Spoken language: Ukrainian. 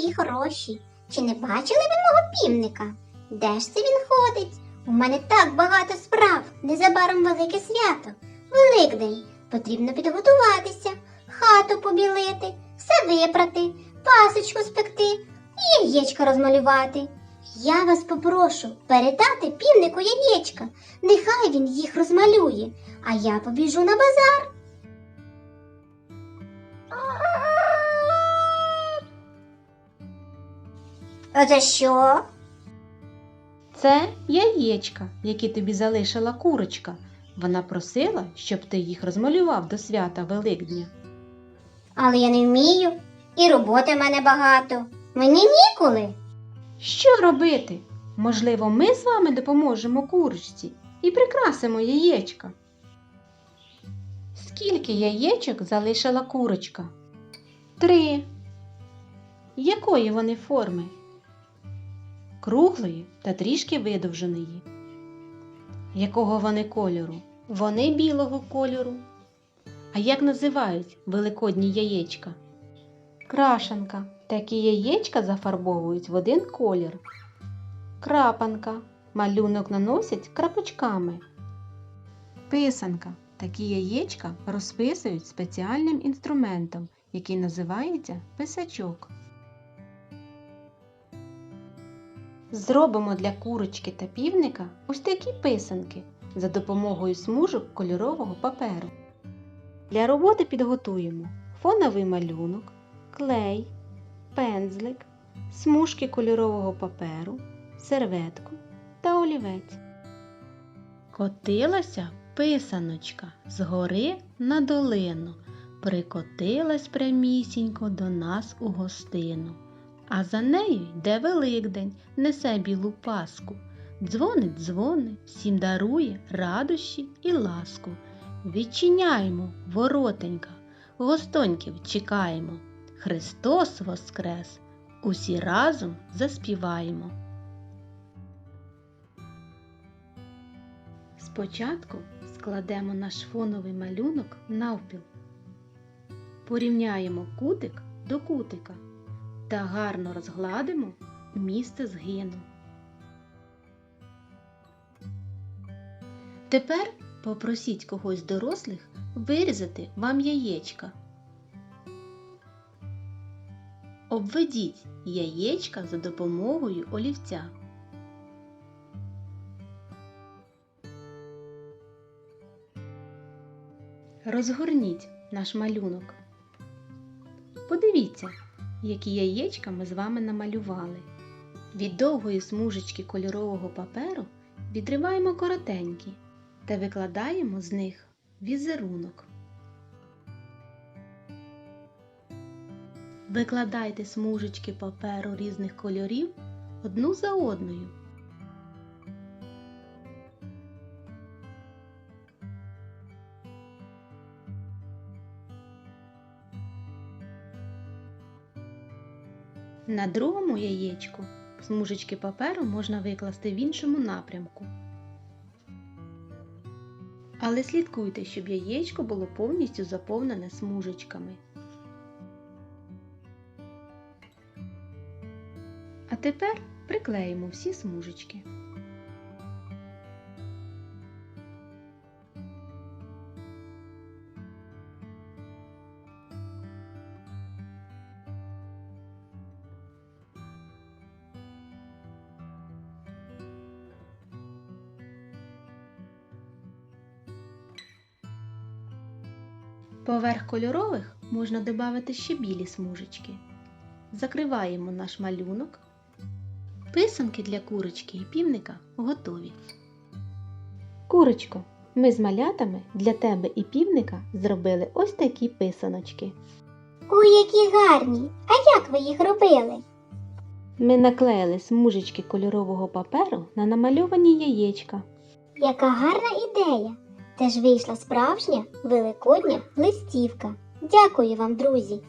гроші. Чи не бачили ви мого півника? Де ж це він ходить? У мене так багато справ. Незабаром велике свято. Великдень. Потрібно підготуватися, хату побілити, все випрати, пасочку спекти і яєчка розмалювати. Я вас попрошу передати півнику яєчка. Нехай він їх розмалює, а я побіжу на базар. А за що? Це яєчка, які тобі залишила курочка. Вона просила, щоб ти їх розмалював до свята Великдня. Але я не вмію, і роботи в мене багато. Мені ніколи. Що робити? Можливо, ми з вами допоможемо курочці і прикрасимо яєчка. Скільки яєчок залишила курочка? Три. Якої вони форми? Круглої та трішки видовженої. Якого вони кольору? Вони білого кольору. А як називають великодні яєчка? Крашанка. Такі яєчка зафарбовують в один колір. Крапанка. Малюнок наносять крапочками. Писанка. Такі яєчка розписують спеціальним інструментом, який називається писачок. Зробимо для курочки та півника ось такі писанки за допомогою смужок кольорового паперу. Для роботи підготуємо фоновий малюнок, клей, пензлик, смужки кольорового паперу, серветку та олівець. Котилася писаночка з гори на долину, прикотилась прямісінько до нас у гостину. А за нею йде Великдень, несе білу паску. Дзвонить, дзвонить, всім дарує радощі і ласку. Відчиняємо, воротенька, гостоньків чекаємо. Христос воскрес! Усі разом заспіваємо. Спочатку складемо наш фоновий малюнок навпіл. Порівняємо кутик до кутика та гарно розгладимо місце згину. Тепер попросіть когось з дорослих вирізати вам яєчка. Обведіть яєчка за допомогою олівця. Розгорніть наш малюнок. Подивіться, які яєчка ми з вами намалювали. Від довгої смужечки кольорового паперу відриваємо коротенькі та викладаємо з них візерунок. Викладайте смужечки паперу різних кольорів одну за одною. На другому яєчку смужечки паперу можна викласти в іншому напрямку. Але слідкуйте, щоб яєчко було повністю заповнене смужечками. А тепер приклеїмо всі смужечки. Поверх кольорових можна додати ще білі смужечки. Закриваємо наш малюнок. Писанки для курочки і півника готові. Курочко, ми з малятами для тебе і півника зробили ось такі писаночки. Ой, які гарні! А як ви їх робили? Ми наклеїли смужечки кольорового паперу на намальовані яєчка. Яка гарна ідея! Це ж вийшла справжня великодня листівка. Дякую вам, друзі!